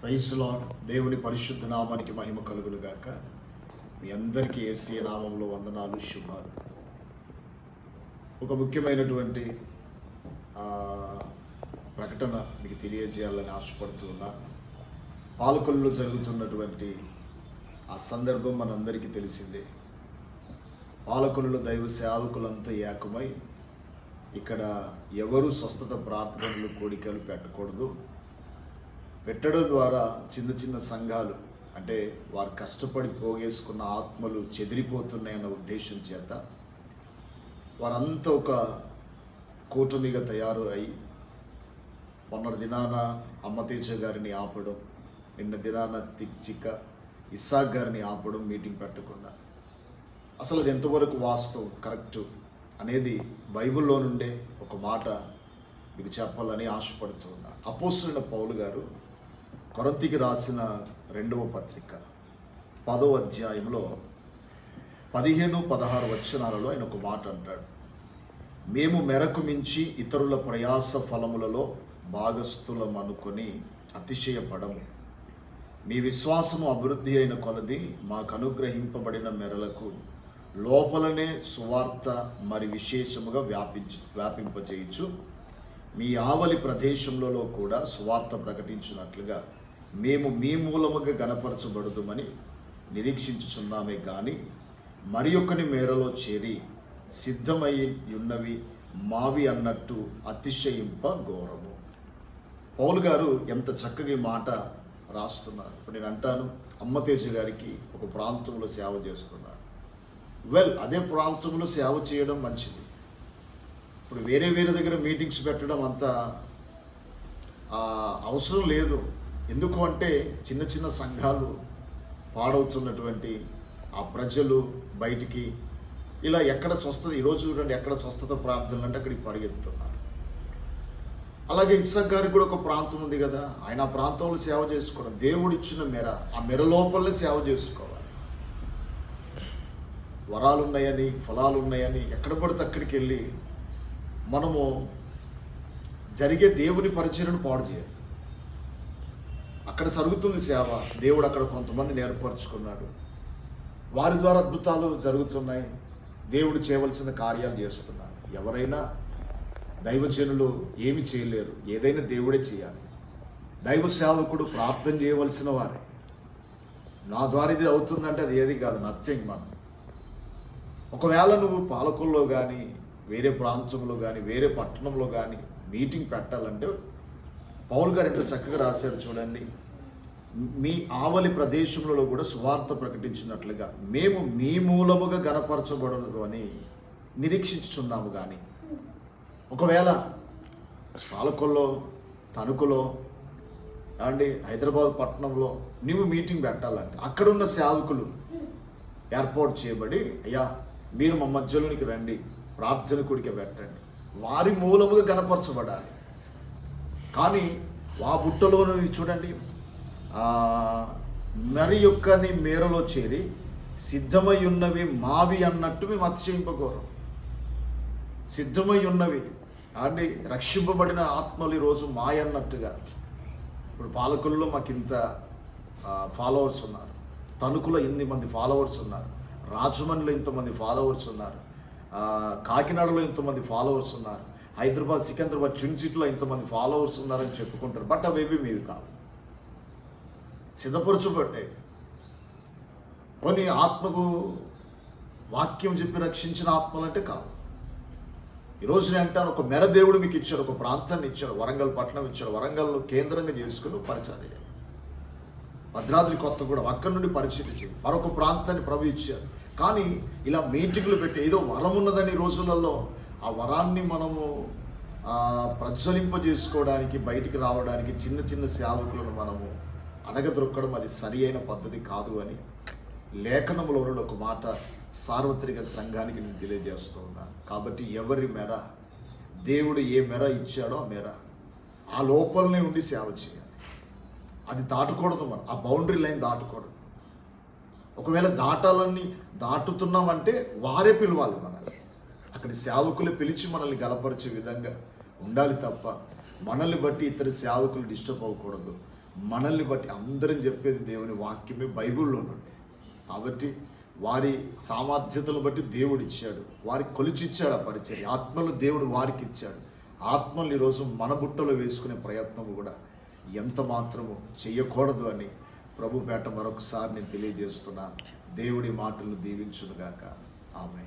ప్రైజ్లో దేవుని పరిశుద్ధ నామానికి మహిమ కలుగునుగాక. మీ అందరికీ ఏసీ నామంలో వందనాలు శుభాలు. ఒక ముఖ్యమైనటువంటి ప్రకటన మీకు తెలియజేయాలని ఆశపడుతున్నా. పాలకొల్లో జరుగుతున్నటువంటి ఆ సందర్భం మనందరికీ తెలిసిందే. పాలకొల్లులో దైవ సేవకులంతా ఏకమై ఇక్కడ ఎవరు స్వస్థత ప్రార్థనలు కోడికలు పెట్టకూడదు. పెట్టడం ద్వారా చిన్న చిన్న సంఘాలు అంటే వారు కష్టపడి పోగేసుకున్న ఆత్మలు చెదిరిపోతున్నాయన్న ఉద్దేశం చేత వారంతా ఒక కూటమిగా తయారు అయి మొన్నటి దినాన అమ్మతేజ గారిని ఆపడం నిన్న దినాన తిక్చిక్క ఇస్సాక్ గారిని ఆపడం మీటింగ్ పెట్టకుండా. అసలు అది ఎంతవరకు వాస్తవం కరెక్టు అనేది బైబిల్లో నుండే ఒక మాట మీకు చెప్పాలని ఆశపడుతున్నాను అపోసిన పౌలు గారు కొరంతికి రాసిన రెండవ పత్రిక పదో అధ్యాయంలో పదిహేను పదహారు వచనాలలో ఆయన ఒక మాట అంటాడు. మేము మెరకు మించి ఇతరుల ప్రయాస ఫలములలో భాగస్థులం అనుకొని అతిశయపడము. మీ విశ్వాసము అభివృద్ధి అయిన కొలది మాకు అనుగ్రహింపబడిన మెరలకు లోపలనే సువార్త మరి విశేషముగా వ్యాపించు వ్యాపింపచేయచ్చు మీ ఆవలి ప్రదేశంలో కూడా సువార్త ప్రకటించినట్లుగా మేము మీ మూలముగా గణపరచబడదుమని నిరీక్షించుచున్నామే కానీ మరి ఒకని మేరలో చేరి సిద్ధమై ఉన్నవి మావి అన్నట్టు అతిశయింప ఘోరము. పౌల్ గారు ఎంత చక్కగా ఈ మాట రాస్తున్నారు. ఇప్పుడు నేను అంటాను అమ్మతేజ గారికి ఒక ప్రాంతంలో సేవ చేస్తున్నాడు వెల్ అదే ప్రాంతంలో సేవ చేయడం మంచిది. ఇప్పుడు వేరే వేరే దగ్గర మీటింగ్స్ పెట్టడం అంత అవసరం లేదు. ఎందుకు అంటే చిన్న చిన్న సంఘాలు పాడవుతున్నటువంటి ఆ ప్రజలు బయటికి ఇలా ఎక్కడ స్వస్థత ఈరోజు చూడండి ఎక్కడ స్వస్థత ప్రార్థనలు అంటే అక్కడికి పరిగెత్తుతున్నారు. అలాగే ఇస్సాక్ గారికి కూడా ఒక ప్రాంతం ఉంది కదా ఆయన ఆ ప్రాంతంలో సేవ చేసుకోవడం. దేవుడు ఇచ్చిన మెర ఆ మెర లోపలనే సేవ చేసుకోవాలి. వరాలు ఉన్నాయని ఫలాలు ఉన్నాయని ఎక్కడ పడితే అక్కడికి వెళ్ళి మనము జరిగే దేవుని పరిచయను పాడు చేయాలి. అక్కడ జరుగుతుంది సేవ. దేవుడు అక్కడ కొంతమందిని ఏర్పరచుకున్నాడు. వారి ద్వారా అద్భుతాలు జరుగుతున్నాయి. దేవుడు చేయవలసిన కార్యాలు చేస్తున్నారు. ఎవరైనా దైవజనులు ఏమి చేయలేరు. ఏదైనా దేవుడే చేయాలి. దైవ సేవకుడు ప్రార్థన చేయవలసిన వారే. నా ద్వారా ఇది అవుతుందంటే అది ఏది కాదు నథింగ్ మనం. ఒకవేళ నువ్వు పాలకుల్లో కానీ వేరే ప్రాంతంలో కానీ వేరే పట్టణంలో కానీ మీటింగ్ పెట్టాలంటే పౌల్ గారు ఎంత చక్కగా రాశారు చూడండి. మీ ఆవలి ప్రదేశంలో కూడా సువార్త ప్రకటించినట్లుగా మేము మీ మూలముగా గనపరచబడదు అని నిరీక్షించుచున్నాము కానీ ఒకవేళ పాలకొల్లో తణుకులో అండి హైదరాబాద్ పట్టణంలో నువ్వు మీటింగ్ పెట్టాలంటే అక్కడున్న సేవకులు ఏర్పాటు చేయబడి అయ్యా మీరు మా మధ్యలోనికి రండి ప్రార్థన కూడిక పెట్టండి. వారి మూలముగా గనపరచబడాలి. కానీ ఆ బుట్టలోని చూడండి మరి యొక్కని మేరలో చేరి సిద్ధమై ఉన్నవి మావి అన్నట్టు మేము అతిశయింపకోరం. సిద్ధమై ఉన్నవి అండి రక్షింపబడిన ఆత్మలు ఈరోజు మాయ అన్నట్టుగా. ఇప్పుడు పాలకుల్లో మాకు ఇంత ఫాలోవర్స్ ఉన్నారు. తణుకులో ఎన్ని మంది ఫాలోవర్స్ ఉన్నారు. రాజమండ్రిలో ఇంతమంది ఫాలోవర్స్ ఉన్నారు. కాకినాడలో ఇంతమంది ఫాలోవర్స్ ఉన్నారు. హైదరాబాద్ సికింద్రాబాద్ ట్విన్ సిటీలో ఇంతమంది ఫాలోవర్స్ ఉన్నారని చెప్పుకుంటారు. బట్ అవేవి మీరు కావు. సిద్ధపరచబడ్డాయి. కొన్ని ఆత్మకు వాక్యం చెప్పి రక్షించిన ఆత్మలంటే కాదు. ఈరోజు నేను అంటాను ఒక మెర దేవుడు మీకు ఇచ్చాడు ఒక ప్రాంతాన్ని ఇచ్చాడు వరంగల్ పట్టణం ఇచ్చాడు వరంగల్లో కేంద్రంగా చేసుకుని పరిచయం భద్రాద్రి కొత్త కూడా అక్కడి నుండి పరిచయం మరొక ప్రాంతాన్ని ప్రభు ఇచ్చారు. కానీ ఇలా మీటింగ్లు పెట్టి ఏదో వరం ఉన్నదని రోజులలో ఆ వరాన్ని మనము ప్రజ్వలింపజేసుకోవడానికి బయటికి రావడానికి చిన్న చిన్న సేవకులను మనము అనగదొక్కడం అది సరి అయిన పద్ధతి కాదు అని లేఖనంలో ఒక మాట సార్వత్రిక సంఘానికి నేను తెలియజేస్తూ ఉన్నాను. కాబట్టి ఎవరి మెర దేవుడు ఏ మెర ఇచ్చాడో ఆ మెర ఆ లోపలనే ఉండి సేవ చేయాలి. అది దాటకూడదు మనం. ఆ బౌండరీ లైన్ దాటకూడదు. ఒకవేళ దాటాలని దాటుతున్నామంటే వారే పిలవాలి మనల్ని. అక్కడి సేవకులు పిలిచి మనల్ని గలపరిచే విధంగా ఉండాలి తప్ప మనల్ని బట్టి ఇతర సేవకులు డిస్టర్బ్ అవ్వకూడదు. మనల్ని బట్టి అందరం చెప్పేది దేవుని వాక్యమే బైబిల్లో నుండి కాబట్టి వారి సామర్థ్యతను బట్టి దేవుడు ఇచ్చాడు. వారికి కొలిచిచ్చాడు ఆ పరిచయం ఆత్మలు దేవుడు వారికి ఇచ్చాడు. ఆత్మలు ఈరోజు మన బుట్టలో వేసుకునే ప్రయత్నం కూడా ఎంత మాత్రము చేయకూడదు అని ప్రభుపేట మరొకసారి నేను తెలియజేస్తున్నాను దేవుడి మాటలను దీవించునుగాక. ఆమె